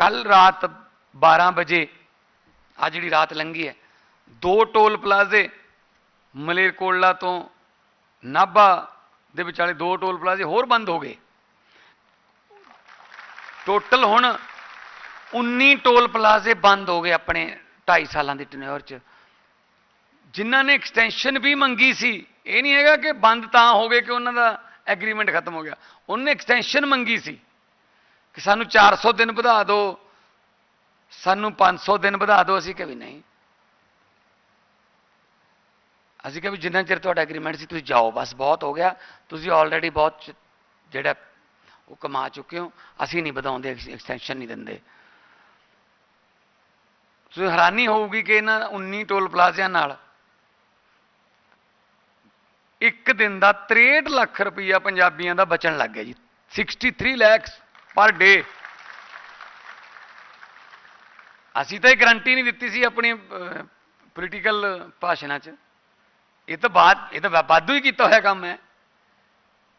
ਕੱਲ ਰਾਤ 12 ਵਜੇ ਆ ਜਿਹੜੀ ਰਾਤ ਲੰਘੀ ਹੈ, ਦੋ ਟੋਲ ਪਲਾਜ਼ੇ ਮਲੇਰਕੋਟਲਾ ਤੋਂ ਨਾਭਾ ਦੇ ਵਿਚਾਲੇ ਦੋ ਟੋਲ ਪਲਾਜ਼ੇ ਹੋਰ ਬੰਦ ਹੋ ਗਏ। ਟੋਟਲ ਹੁਣ 19 ਟੋਲ ਪਲਾਜ਼ੇ ਬੰਦ ਹੋ ਗਏ ਆਪਣੇ 2.5 ਸਾਲਾਂ ਦੇ ਟੈਨਿਓਰ 'ਚ। ਜਿਨ੍ਹਾਂ ਨੇ ਐਕਸਟੈਂਸ਼ਨ ਵੀ ਮੰਗੀ ਸੀ, ਇਹ ਨਹੀਂ ਹੈਗਾ ਕਿ ਬੰਦ ਤਾਂ ਹੋ ਗਏ ਕਿ ਉਹਨਾਂ ਦਾ ਐਗਰੀਮੈਂਟ ਖਤਮ ਹੋ ਗਿਆ। ਉਹਨੇ ਐਕਸਟੈਂਸ਼ਨ ਮੰਗੀ ਸੀ। ਕਿ ਸਾਨੂੰ 400 ਦਿਨ ਵਧਾ ਦਿਓ ਸਾਨੂੰ 500 ਦਿਨ ਵਧਾ ਦਿਓ ਅਸੀਂ ਕਿਹਾ ਵੀ ਨਹੀਂ। ਅਸੀਂ ਕਿਹਾ ਵੀ ਜਿੰਨਾ ਚਿਰ ਤੁਹਾਡਾ ਐਗਰੀਮੈਂਟ ਸੀ, ਤੁਸੀਂ ਜਾਓ, ਬਸ ਬਹੁਤ ਹੋ ਗਿਆ। ਤੁਸੀਂ ਆਲਰੇਡੀ ਬਹੁਤ ਜਿਹੜਾ ਉਹ ਕਮਾ ਚੁੱਕੇ ਹੋ, ਅਸੀਂ ਨਹੀਂ ਵਧਾਉਂਦੇ ਐਕਸਟੈਂਸ਼ਨ ਨਹੀਂ ਦਿੰਦੇ। ਤੁਸੀਂ ਹੈਰਾਨੀ ਹੋਊਗੀ ਕਿ ਇਹਨਾਂ 19 ਟੋਲ ਪਲਾਜ਼ਿਆਂ ਨਾਲ ਇੱਕ ਦਿਨ ਦਾ 63 ਲੱਖ ਰੁਪਈਆ ਪੰਜਾਬੀਆਂ ਦਾ ਬਚਣ ਲੱਗ ਗਿਆ ਜੀ। 63 ਲੱਖ ਪਰ ਡੇ। ਅਸੀਂ ਤਾਂ ਇਹ ਗਰੰਟੀ ਨਹੀਂ ਦਿੱਤੀ ਸੀ ਆਪਣੀ ਪੋਲੀਟੀਕਲ ਭਾਸ਼ਣਾਂ 'ਚ। ਇਹ ਤਾਂ ਬਾਤ ਇਹ ਤਾਂ ਵਾਧੂ ਹੀ ਕੀਤਾ ਹੋਇਆ ਕੰਮ ਹੈ।